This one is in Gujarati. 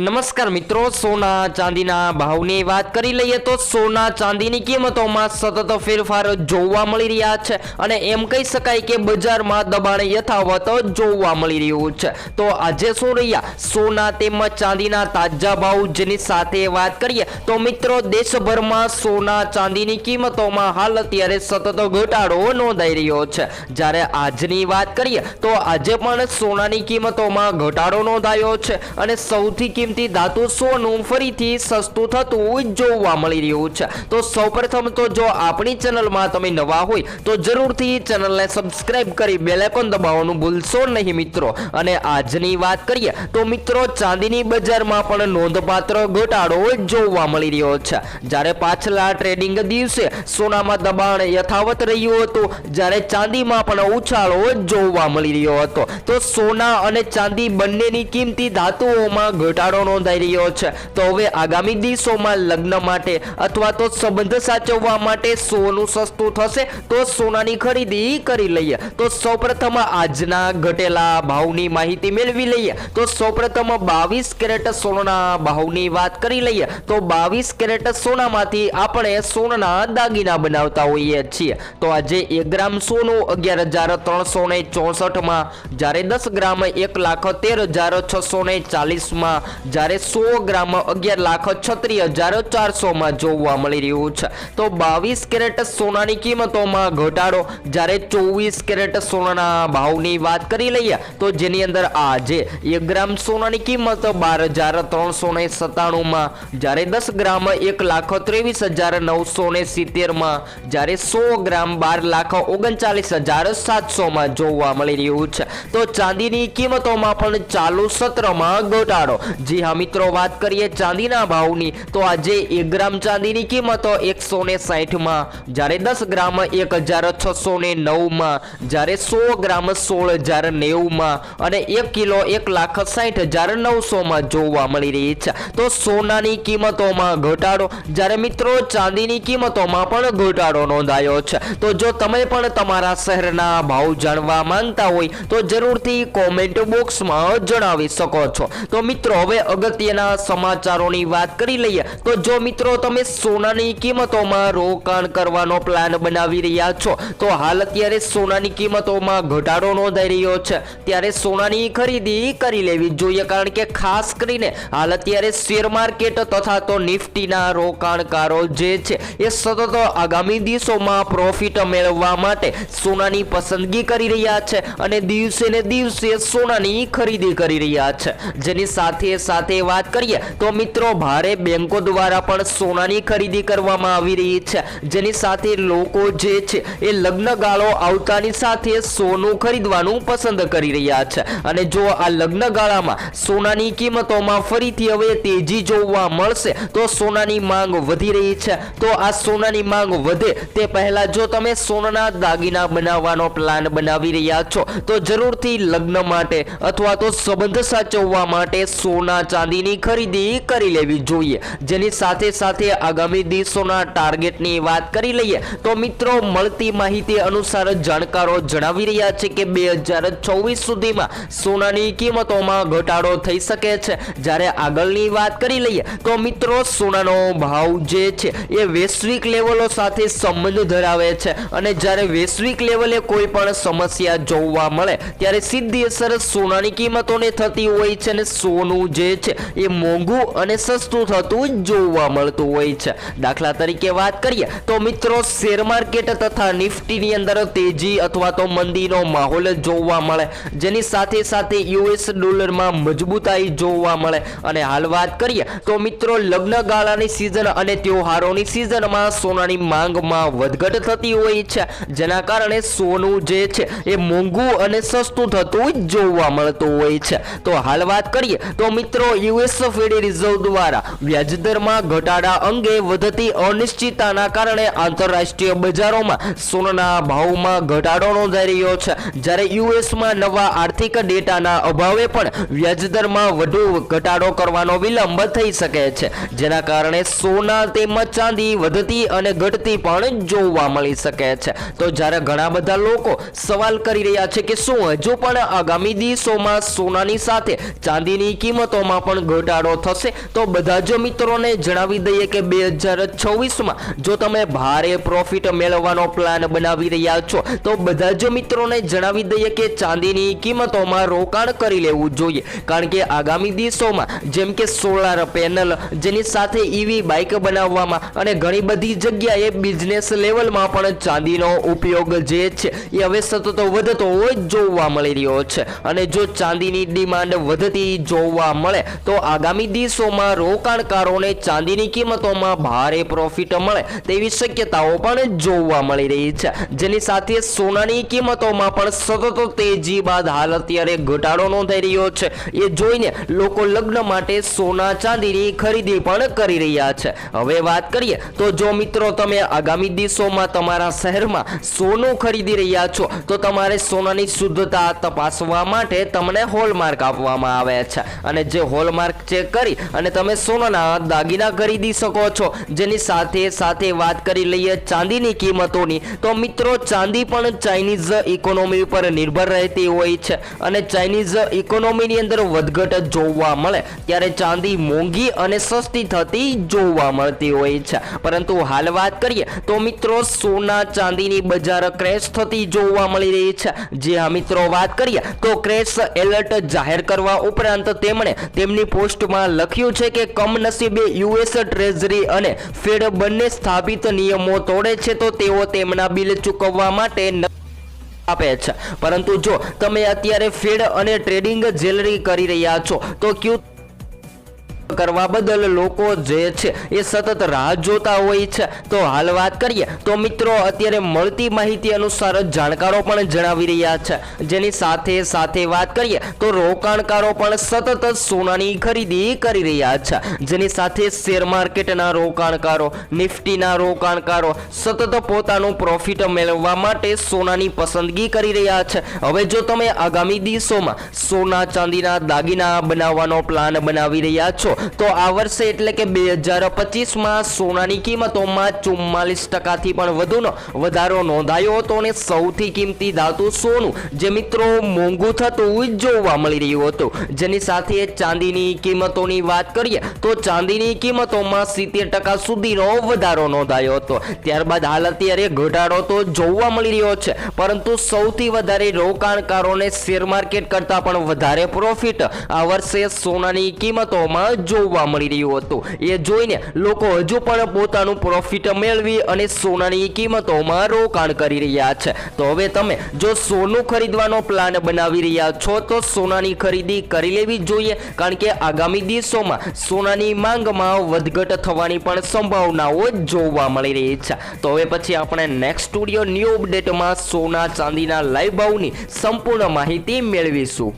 નમસ્કાર મિત્રો, સોના ચાંદીના ભાવની વાત કરી લઈએ તો સોના ચાંદીની કિંમતોમાં સતત ફેરફાર જોવા મળી રહ્યા છે અને એમ કહી શકાય કે બજારમાં દબાણ યથાવત જોવા મળી રહ્યું છે. તો આજે શું રહ્યા? સોના તેમજ ચાંદીના તાજા ભાવ જેની સાથે વાત કરીએ તો મિત્રો, દેશભરમાં સોના ચાંદીની કિંમતોમાં હાલ અત્યારે સતત ઘટાડો નોંધાઈ રહ્યો છે. જ્યારે આજની વાત કરીએ તો આજે પણ સોનાની કિંમતોમાં ઘટાડો નોંધાયો છે અને સૌથી કિંમતી ધાતુ સોનું ફરીથી સસ્તું થતું જોવા મળી રહ્યું છે. તો સૌપ્રથમ તો જો આપણી ચેનલમાં તમે નવા હોય, તો જરૂરથી ચેનલને સબસ્ક્રાઇબ કરી બેલેકોન દબાવવાનું ભૂલશો નહીં મિત્રો. અને આજની વાત કરીએ, તો મિત્રો ચાંદીની બજારમાં પણ નોંધપાત્ર ઘટાડો જોવા મળી રહ્યો છે. જ્યારે પાછલા ટ્રેડિંગ દિવસે સોનામાં દબાણ યથાવત રહ્યું હતું, જ્યારે ચાંદીમાં પણ ઉછાળો જોવા મળી રહ્યો હતો. તો સોના અને ચાંદી બંનેની કિંમતી ધાતુઓમાં ઘટાડો નોંધાઈ રહ્યો છે. તો હવે આગામી દિવસોમાં લગ્ન માટે અથવા તો સંબંધ સાચવવા માટે સોનું સસ્તું થશે તો સોનાની ખરીદી કરી લઈએ. તો સૌપ્રથમ આજના ઘટેલા ભાવની માહિતી મેળવી લઈએ. તો સૌપ્રથમ બાવીસ કેરેટ સોનાના ભાવની વાત કરી લઈએ. તો બાવીસ કેરેટ સોનામાંથી આપણે સોનાના દાગીના બનાવતા હોઈએ છીએ. તો આજે એક ગ્રામ સોનું અગિયાર હજાર ત્રણસો ને ચોસઠમાં, જ્યારે દસ ગ્રામ એક લાખ તેર હજાર છસો ને ચાલીસમાં જ્યારે સો ગ્રામ અગિયાર લાખ છત્રીસ હજાર ચારસોમાં જોવા મળી રહ્યું છે. તો બાવીસ કેરેટ સોનાની કિંમતોમાં ઘટાડો. જ્યારે ચોવીસ કેરેટ સોનાના ભાવની વાત કરી લઈએ, તો જેની અંદર આજે એક ગ્રામ સોનાની કિંમત બાર હજાર ત્રણસો ને સત્તાણુંમાં, જ્યારે દસ ગ્રામ એક લાખ ત્રેવીસ હજાર નવસો ને સિત્તેરમાં, જ્યારે સો ગ્રામ બાર લાખ ઓગણચાલીસ હજાર સાતસોમાં જોવા મળી રહ્યું છે. તો ચાંદીની કિંમતોમાં પણ ચાલુ સત્રમાં ઘટાડો. જી હા, મિત્રો, વાત કરીએ ચાંદીના ભાવની, તો આજે એક ગ્રામ ચાંદીની કિંમતો એકસો ને સાહીઠમાં જ્યારે દસ ગ્રામ એક હજાર છસો ને નવમાં, જ્યારે સો ગ્રામ સોળ હજાર નેવુંમાં અને એક કિલો એક લાખ સાઠ હજાર નવસોમાં જોવા મળી રહી છે. તો સોનાની કિંમતોમાં ઘટાડો, જ્યારે મિત્રો ચાંદીની કિંમતોમાં પણ ઘટાડો નોંધાયો છે. તો જો તમે પણ તમારા શહેરના ભાવ જાણવા માંગતા હોય, તો જરૂરથી કોમેન્ટ બોક્સમાં જણાવી શકો છો. તો મિત્રો, હવે અગત્યના સમાચારોની વાત કરી લઈએ, તો જો મિત્રો તમે સોનાની કિંમતોમાં રોકાણ કરવાનો પ્લાન બનાવી રહ્યા છો, તો હાલ અત્યારે સોનાની કિંમતોમાં ઘટાડો નોંધાઈ રહ્યો છે. ત્યારે સોનાની ખરીદી કરી લેવી જોઈએ, કારણ કે ખાસ કરીને હાલ અત્યારે શેર માર્કેટ તથા તો નિફ્ટીના રોકાણકારો જે છે, એ સતત આગામી દિવસોમાં પ્રોફિટ મેળવવા માટે સોનાની પસંદગી કરી રહ્યા છે અને દિવસે ને દિવસે સોનાની ખરીદી કરી રહ્યા છે. જેની સાથે સાથે વાત કરીએ તો મિત્રો, ભારે બેંકો દ્વારા પણ સોનાની ખરીદી કરવામાં આવી રહી છે. જેની સાથે લોકો જે છે એ લગ્ન ગાળો આવતાની સાથે સોનું ખરીદવાનું પસંદ કરી રહ્યા છે. અને જો આ લગ્ન ગાળામાં સોનાની કિંમતોમાં ફરીથી હવે તેજી જોવા મળશે, તો સોનાની માંગ વધી રહી છે. તો આ સોનાની માંગ વધે તે પહેલા જો તમે સોનાના દાગીના બનાવવાનો પ્લાન બનાવી રહ્યા છો, તો જરૂરથી લગ્ન માટે અથવા તો સંબંધ સાચવવા માટે સોના ચાંદીની ખરીદી કરી લેવી જોઈએ. જેની સાથે સાથે આગામી દિવસોના ટાર્ગેટની વાત કરી લઈએ તો મિત્રો, મળતી માહિતી અનુસાર જાણકારો જણાવી રહ્યા છે કે બે ચોવીસ સુધીમાં સોનાની કિંમતોમાં ઘટાડો થઈ શકે છે. જ્યારે આગળની વાત કરી લઈએ તો મિત્રો, સોનાનો ભાવ જે છે એ વૈશ્વિક લેવલો સાથે સંબંધ ધરાવે છે અને જ્યારે વૈશ્વિક લેવલે કોઈ પણ સમસ્યા જોવા મળે, ત્યારે સીધી અસર સોનાની કિંમતોને થતી હોય છે અને સોનું જે છે. એ મોંઘું અને સસ્તું થતું જોવા મળતું હોય છે. દાખલા તરીકે વાત કરીએ, તો મિત્રો શેર માર્કેટ તથા નિફ્ટીની અંદર તેજી અથવા તો મંદીનો માહોલ જોવા મળે, જેની સાથે સાથે યુએસ ડોલરમાં મજબૂતાઈ જોવા મળે. અને હાલ વાત કરીએ, તો મિત્રો લગ્ન ગાળાની સિઝન અને તહેવારોની સિઝનમાં સોનાની માંગમાં વધઘટ થતી હોય છે. જેના કારણે સોનું જે છે, એ મોંઘું અને સસ્તું થતું જોવા મળતું હોય છે. તો હાલ વાત કરીએ, તો મિત્રો યુએસ ફેડ રિઝર્વ દ્વારા વ્યાજદરમાં ઘટાડા અંગે વધતી અનિશ્ચિતતાના કારણે આંતરરાષ્ટ્રીય બજારોમાં સોનાના ભાવમાં ઘટાડો નોંધાઈ રહ્યો છે. જ્યારે યુએસમાં નવા આર્થિક ડેટાના અભાવે પણ વ્યાજદરમાં વધુ ઘટાડો કરવાનો વિલંબ થઈ શકે છે. જેના કારણે સોના તેમજ ચાંદી વધતી અને ઘટતી પણ જોવા મળી શકે છે. તો જ્યારે ઘણા બધા લોકો સવાલ કરી રહ્યા છે કે શું હજુ પણ આગામી દિવસોમાં સોનાની સાથે ચાંદીની કિંમતોમાં ભાવમાં પણ ઘટાડો થશે. તો બધા જ મિત્રોને જણાવી દઈએ કે બે હજાર છવ્વીસમાં જો તમે ભારે પ્રોફિટ મેળવવાનો પ્લાન બનાવી રહ્યા છો, તો બધા જ મિત્રોને જણાવી દઈએ કે ચાંદીની કિંમતોમાં રોકાણ કરી લેવું જોઈએ. કારણ કે આગામી દિવસોમાં જેમ કે સોલાર પેનલ, જેની સાથે ઈવી બાઇક બનાવવામાં અને ઘણી બધી જગ્યાએ બિઝનેસ લેવલમાં પણ ચાંદીનો ઉપયોગ જે છે, એ હવે સતત વધતો હોય જોવા મળી રહ્યો છે. અને જો ચાંદીની ડિમાન્ડ વધતી જોવા મળે તો આગામી દિવસોમાં રોકાણકારોને ચાંદીની કિંમતોમાં ભારે પ્રોફિટ મળે તેવી શક્યતાઓ પણ જોવા મળી રહી છે. જેની સાથે સોનાની કિંમતોમાં પણ સતત તેજી બાદ હાલ અત્યારે ઘટાડો નોંધાઈ રહ્યો છે. એ જોઈને લોકો લગ્ન માટે સોના ચાંદીની ખરીદી પણ કરી રહ્યા છે. હવે વાત કરીએ તો જો મિત્રો તમે આગામી દિવસોમાં તમારા શહેરમાં સોનું ખરીદી રહ્યા છો, તો તમારે સોનાની શુદ્ધતા તપાસવા માટે તમને હોલમાર્ક આપવામાં આવે છે. અને જે હોલમાર્ક ચેક કરી અને તમે સોનાના દાગીના ખરીદી શકો છો. જેની સાથે સાથે વાત કરી લઈએ ચાંદીની કિંમતોની, તો મિત્રો ચાંદી પણ ચાઇનીઝ ઇકોનોમી ઉપર નિર્ભર રહેતી હોય છે અને ચાઇનીઝ ઇકોનોમીની અંદર વધઘટ જોવા મળે ત્યારે ચાંદી મોંઘી અને સસ્તી થતી જોવા મળતી હોય છે. પરંતુ હાલ વાત કરીએ, તો મિત્રો સોના ચાંદીની બજાર ક્રેશ થતી જોવા મળી રહી છે. જે હા મિત્રો વાત કરીએ, તો ક્રેશ એલર્ટ જાહેર કરવા ઉપરાંત તેમણે તેમની પોસ્ટમાં લખ્યું છે કે કમનસીબે યુએસ ટ્રેઝરી અને ફેડ બંને સ્થાપિત નિયમો તોડે છે, તો તેઓ તેમના બિલ ચૂકવવા માટે આપે છે. પરંતુ જો તમે અત્યારે ફેડ અને ટ્રેડિંગ જેલરી કરી રહ્યા છો, તો ક્યુ કરવા બદલ લોકો જે છે એ સતત રાહ જોતા હોય છે. તો હાલ વાત કરીએ, તો મિત્રો અત્યારે મળતી માહિતી અનુસાર જાણકારો પણ જણાવી રહ્યા છે. જેની સાથે સાથે વાત કરીએ, તો રોકાણકારો પણ સતત સોનાની ખરીદી કરી રહ્યા છે. જેની સાથે શેર માર્કેટના રોકાણકારો, નિફ્ટીના રોકાણકારો સતત પોતાનું પ્રોફિટ મેળવવા માટે સોનાની પસંદગી કરી રહ્યા છે. હવે જો તમે આગામી દિવસોમાં સોના ચાંદીના દાગીના બનાવવાનો પ્લાન બનાવી રહ્યા છો તો આ વર્ષે એટલે કે બે હજાર પચીસમાં સોનાની કિંમતોમાં ચુમ્માલીસ ટકાથી પણ વધુનો વધારો નોંધાયો હતો અને સૌથી કિંમતી ધાતુ સોનું જે મિત્રો મોંઘું થતું જોવા મળી રહ્યું હતું. જેની સાથે ચાંદીની કિંમતોની વાત કરીએ તો ચાંદીની કિંમતોમાં સિત્તેર ટકા સુધીનો વધારો નોંધાયો હતો. ત્યારબાદ હાલ અત્યારે ઘટાડો તો જોવા મળી રહ્યો છે, પરંતુ સૌથી વધારે રોકાણકારોને શેર માર્કેટ કરતાં પણ વધારે પ્રોફિટ આ વર્ષે સોનાની કિંમતોમાં જોવા મળી રહ્યું હતું. એ જોઈને લોકો હજુ પણ પોતાનું પ્રોફિટ મેળવી અને સોનાની કિંમતોમાં રોકાણ કરી રહ્યા છે. તો હવે તમે જો સોનું ખરીદવાનો પ્લાન બનાવી રહ્યા છો, તો સોનાની ખરીદી કરી લેવી જોઈએ, કારણ કે આગામી દિવસોમાં સોનાની માંગમાં વધઘટ થવાની પણ સંભાવનાઓ જોવા મળી રહી છે. તો હવે પછી આપણે નેક્સ્ટ સ્ટુડિયો ન્યૂ અપડેટમાં સોના ચાંદીના લાઈવ ભાવની સંપૂર્ણ માહિતી મેળવીશું.